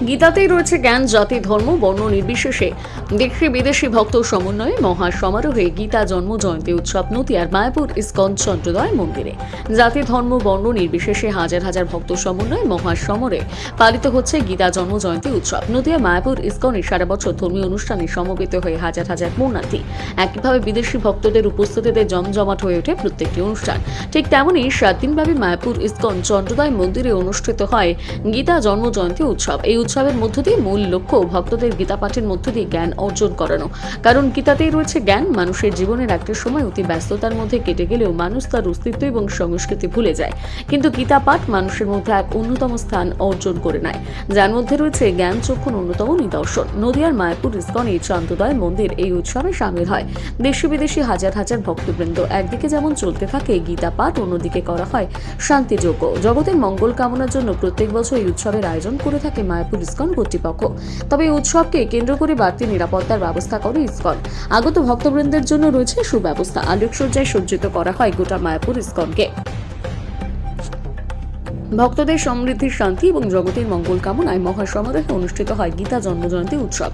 গীতাতেই রয়েছে জ্ঞান, জাতি, ধর্ম, বর্ণ নির্বিশেষে। দেশি বিদেশি ভক্ত সমন্বয়ে মহা সমারোহে গীতা জন্ম জয়ন্তী উৎসব নদিয়ার মায়াপুর ইস্কন চন্দ্রদয় মন্দিরে। জাতি, ধর্ম, বর্ণ নির্বিশেষে হাজার হাজার ভক্ত সমন্বয়ে মহা সমরে পালিত হচ্ছে গীতা জন্ম জয়ন্তী উৎসব। নদিয়া, মায়াপুর, ইস্কনে সারা বছর ধর্মীয় অনুষ্ঠানে সমবেত হয়ে হাজার হাজার পূর্ণার্থী একইভাবে বিদেশি ভক্তদের উপস্থিতিতে জমজমাট হয়ে ওঠে প্রত্যেকটি অনুষ্ঠান। ঠিক তেমনই সাত দিনব্যাপী মায়াপুর ইস্কন চন্দ্রোদয় মন্দিরে অনুষ্ঠিত হয় গীতা জন্ম জয়ন্তী উৎসব। এই উৎসবের মধ্য দিয়ে মূল লক্ষ্য ভক্তদের গীতা পাঠের মধ্য দিয়ে জ্ঞান অর্জন করানো। কারণ গীতাতেই রয়েছে জ্ঞান, মানুষের জীবনের একটা সময় অতি ব্যস্ততার মধ্যে কেটে গেলেও মানুষ তার অস্তিত্ব এবং সংস্কৃতি ভুলে যায়। কিন্তু গীতা পাঠ মানুষের মধ্যে এক অন্যতম স্থান অর্জন করে নেয়। যার মধ্যে রয়েছে জ্ঞান চক্ষুর অন্যতম নিদর্শন। নদিয়ার মায়াপুর ইস্কনে চান্দোদয় মন্দির এই উৎসবে সামিল হয়। দেশি বিদেশি হাজার হাজার ভক্তবৃন্দ একদিকে যেমন চলতে থাকে গীতা পাঠ অন্যদিকে করা হয় শান্তিযোগ্য জগতের মঙ্গল কামনার জন্য প্রত্যেক বছর এই উৎসবের আয়োজন করে থাকে মায়াপুর ইস্কন কর্তৃপক্ষ। তবে উৎসবকে কেন্দ্র করে বাড়তি নিরাপত্তার ব্যবস্থা করে ইস্কন। আগত ভক্তবৃন্দের জন্য রয়েছে সুব্যবস্থা। আলোকসজ্জায় সজ্জিত করা হয় গোটা মায়াপুর ইস্কনকে। ভক্তদের সমৃদ্ধির শান্তি এবং জগতের মঙ্গল কামনায় মহাসমারোহে অনুষ্ঠিত হয় গীতা জন্মজয়ন্তী উৎসব।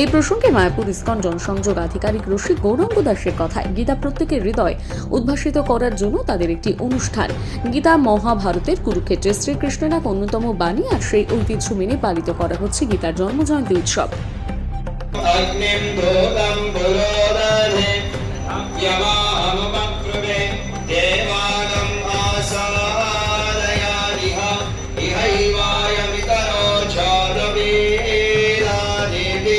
এই প্রসঙ্গে মায়াপুর ইস্কন জনসংযোগ আধিকারিক রসিক গৌরাঙ্গ দাসের কথায় গীতা প্রত্যেকের হৃদয় উদ্ভাসিত করার জন্য তাদের একটি অনুষ্ঠান। গীতা মহাভারতের কুরুক্ষেত্রে শ্রীকৃষ্ণের এক অন্যতম বাণী আর সেই ঐতিহ্য মেনে পালিত করা হচ্ছে গীতার জন্মজয়ন্তী উৎসব।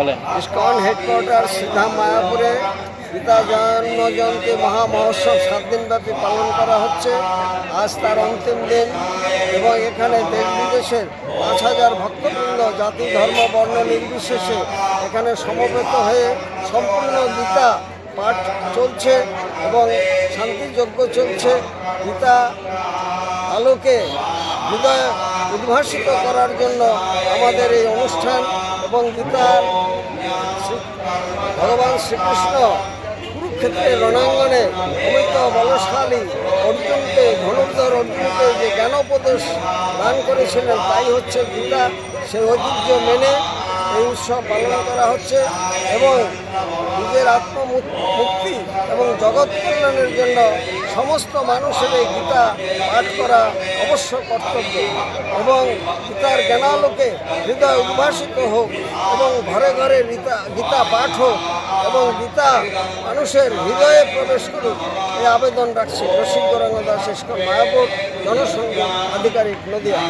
চলেন। ইস্কন হেডকোয়ার্টার সিধা মায়াপুরে সীতা জন্ম জয়ন্তী মহা মহোৎসব সাত দিনব্যাপী পালন করা হচ্ছে। আজ তার অন্তিম দিন এবং এখানে দেশ বিদেশের পাঁচ হাজার ভক্তবৃন্দ, জাতি, ধর্ম, বর্ণ নির্বিশেষে এখানে সমবেত হয়ে সম্পূর্ণ গীতা পাঠ চলছে এবং শান্তিযজ্ঞ চলছে। গীতা আলোকে হৃদয় উদ্ভাসিত করার জন্য আমাদের এই অনুষ্ঠান এবং গীতার ভগবান শ্রীকৃষ্ণ কুরুক্ষেত্রের রণাঙ্গনে অমিত বলশালী অর্জুনকে, ধনুর্ধর অর্জুনকে যে জ্ঞানোপদেশ দান করেছিলেন, তাই হচ্ছে গীতা। সেই ঐতিহ্য মেনে এই উৎসব পালন করা হচ্ছে এবং নিজের আত্মমুক্তি এবং জগৎ কল্যাণের জন্য সমস্ত মানুষের এই গীতা পাঠ করা অবশ্য কর্তব্য এবং গীতার জ্ঞানালোকে হৃদয় উদ্ভাসিত হোক এবং ঘরে ঘরে গীতা গীতা পাঠ হোক এবং গীতা মানুষের হৃদয়ে প্রবেশ করুক, এই আবেদন রাখছে। রসিক গৌরাঙ্গ দাস মায়াপুর জনসংঘ আধিকারিক নদিয়া।